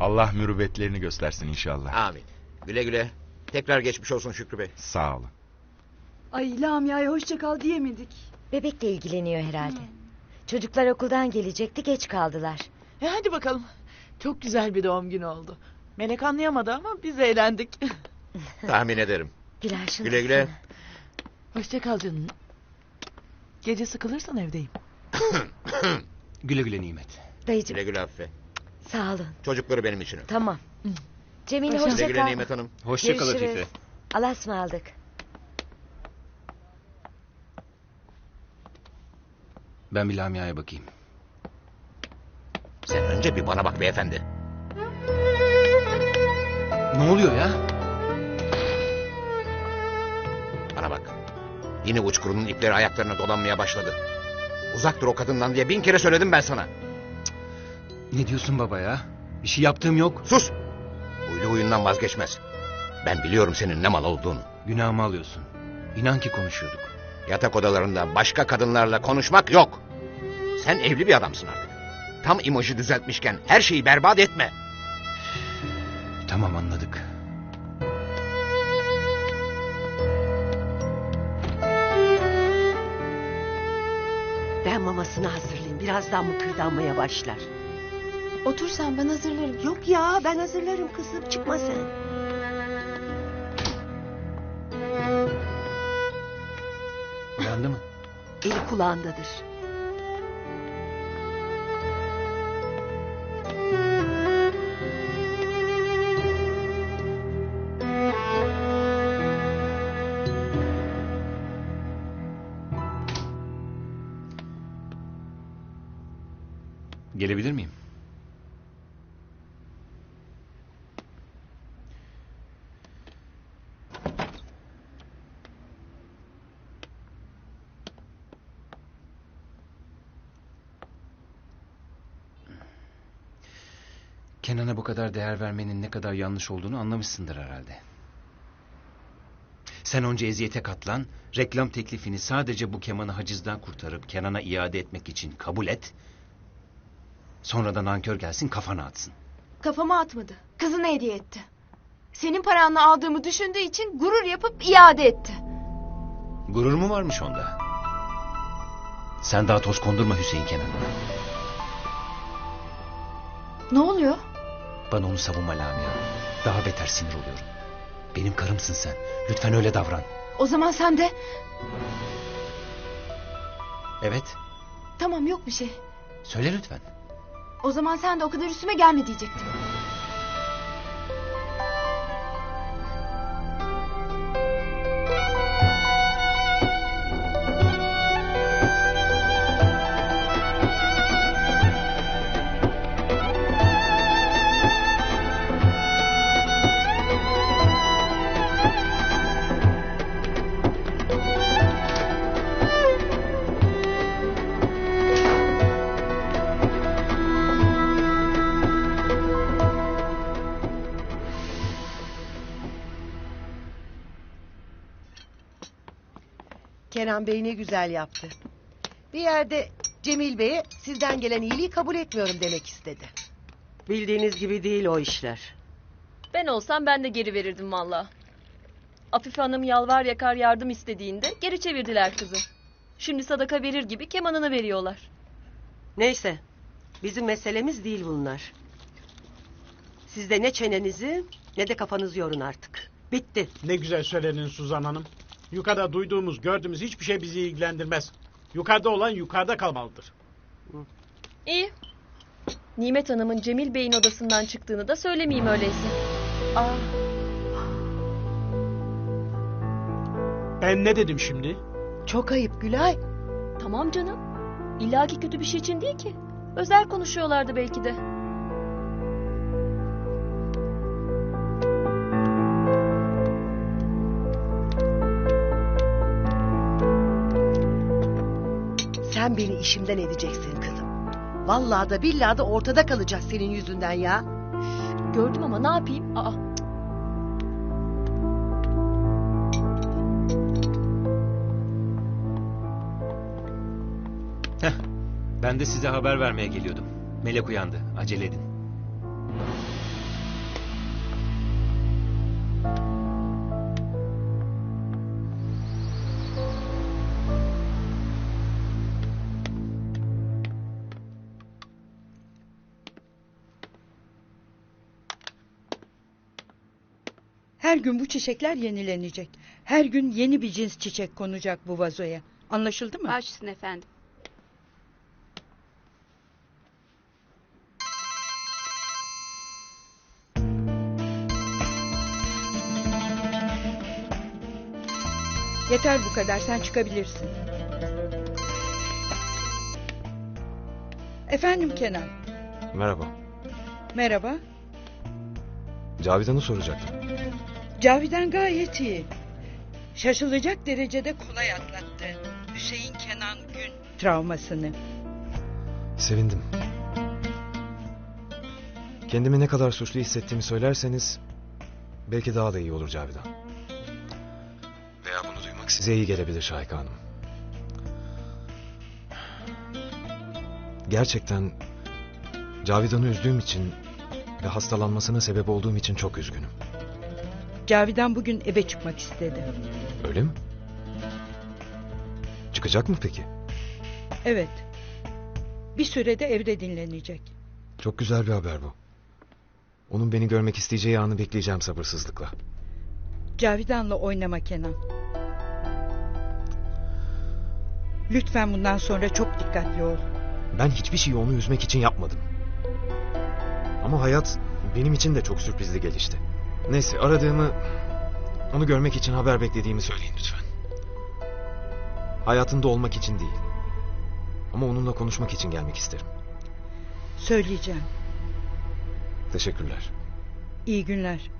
Allah mürüvvetlerini göstersin inşallah. Amin. Güle güle. Tekrar geçmiş olsun Şükrü Bey. Sağ olun. Ay Lamia'ya hoşça kal diyemedik. Bebekle ilgileniyor herhalde. Çocuklar okuldan gelecekti geç kaldılar. E hadi bakalım. Çok güzel bir doğum günü oldu. Melek anlayamadı ama biz eğlendik. Tahmin ederim. Güler Güle güle. Hoşça kal canım. Gece sıkılırsan evdeyim. Güle güle Nimet. Dayıcım Güle güle Hafife. Sağ olun. Çocukları benim için. öp. Tamam. Cemile Hoşça- Güle hoşça güle kal. Nimet Hanım. Hoşça kal Görüşürüz. Afife. Allah'a ısmarladık. Ben bir Lamia'ya bakayım. Sen önce bir bana bak beyefendi. Ne oluyor ya? Bana bak. Yine uçkurunun ipleri ayaklarına dolanmaya başladı. Uzak dur o kadından diye bin kere söyledim ben sana. Ne diyorsun baba ya? Bir şey yaptığım yok. Sus! Huylu huyundan vazgeçmez. Ben biliyorum senin ne mal olduğunu. Günahımı alıyorsun. İnan ki konuşuyorduk. Yatak odalarında başka kadınlarla konuşmak yok. Sen evli bir adamsın artık. Tam imajı düzeltmişken her şeyi berbat etme. Tamam anladık. Ben mamasını hazırlayayım. Birazdan mıkırdanmaya başlar. Otur sen ben hazırlarım. Yok ya ben hazırlarım kızım. Çıkma sen. Uyandı mı? Eli kulağındadır. Gelebilir miyim? Kenan'a bu kadar değer vermenin ne kadar yanlış olduğunu anlamışsındır herhalde. Sen onca eziyete katlan, reklam teklifini sadece bu kemanı hacizden kurtarıp Kenan'a iade etmek için kabul et. Sonra da nankör gelsin kafana atsın. Kafama atmadı. Kızına hediye etti. Senin paranla aldığımı düşündüğü için gurur yapıp iade etti. Gurur mu varmış onda? Sen daha toz kondurma Hüseyin Kenan'a. Ne oluyor? Bana onu savunma Lamia. Daha beter sinir oluyorum. Benim karımsın sen. Lütfen öyle davran. O zaman sen de... Evet. Tamam yok bir şey. Söyle lütfen. O zaman sen de o kadar üstüme gelme diyecektim. Kenan Bey ne güzel yaptı. Bir yerde Cemil Bey'e sizden gelen iyiliği kabul etmiyorum demek istedi. Bildiğiniz gibi değil o işler. Ben olsam ben de geri verirdim valla. Afife Hanım yalvar yakar yardım istediğinde geri çevirdiler kızı. Şimdi sadaka verir gibi kemanını veriyorlar. Neyse. Bizim meselemiz değil bunlar. Siz de ne çenenizi ne de kafanızı yorun artık. Bitti. Ne güzel söyledin Suzan Hanım. Yukarıda duyduğumuz, gördüğümüz hiçbir şey bizi ilgilendirmez. Yukarıda olan yukarıda kalmalıdır. İyi. Nimet Hanım'ın Cemil Bey'in odasından çıktığını da söylemeyeyim öyleyse. Aa, Ben ne dedim şimdi? Çok ayıp Gülay. tamam canım. İlla ki kötü bir şey için değil ki. Özel konuşuyorlardı belki de. Sen beni işimden edeceksin kızım. Vallahi da billahi da ortada kalacağız senin yüzünden ya. Gördüm ama ne yapayım? Aa, Ben de size haber vermeye geliyordum. Melek uyandı. Acele edin. Her gün bu çiçekler yenilenecek. Her gün yeni bir cins çiçek konacak bu vazoya. Anlaşıldı mı? Baş üstüne efendim. Yeter bu kadar sen çıkabilirsin. Efendim Kenan. Merhaba. Merhaba. Cavidan'ı soracaktım. Cavidan gayet iyi. Şaşılacak derecede kolay atlattı. Hüseyin Kenan Gün travmasını. Sevindim. Kendimi ne kadar suçlu hissettiğimi söylerseniz belki daha da iyi olur Cavidan. Veya bunu duymak size iyi gelebilir Şahika Hanım. Gerçekten Cavidan'ı üzdüğüm için ve hastalanmasına sebep olduğum için çok üzgünüm. Cavidan bugün eve çıkmak istedi. Öyle mi? Çıkacak mı peki? Evet. Bir sürede evde dinlenecek. Çok güzel bir haber bu. Onun beni görmek isteyeceği anı bekleyeceğim sabırsızlıkla. Cavidan'la oynama Kenan. Lütfen bundan sonra çok dikkatli ol. Ben hiçbir şeyi onu üzmek için yapmadım. Ama hayat benim için de çok sürprizli gelişti. Neyse aradığımı, onu görmek için haber beklediğimi söyleyin lütfen. Hayatında olmak için değil. Ama onunla konuşmak için gelmek isterim. Söyleyeceğim. Teşekkürler. İyi günler.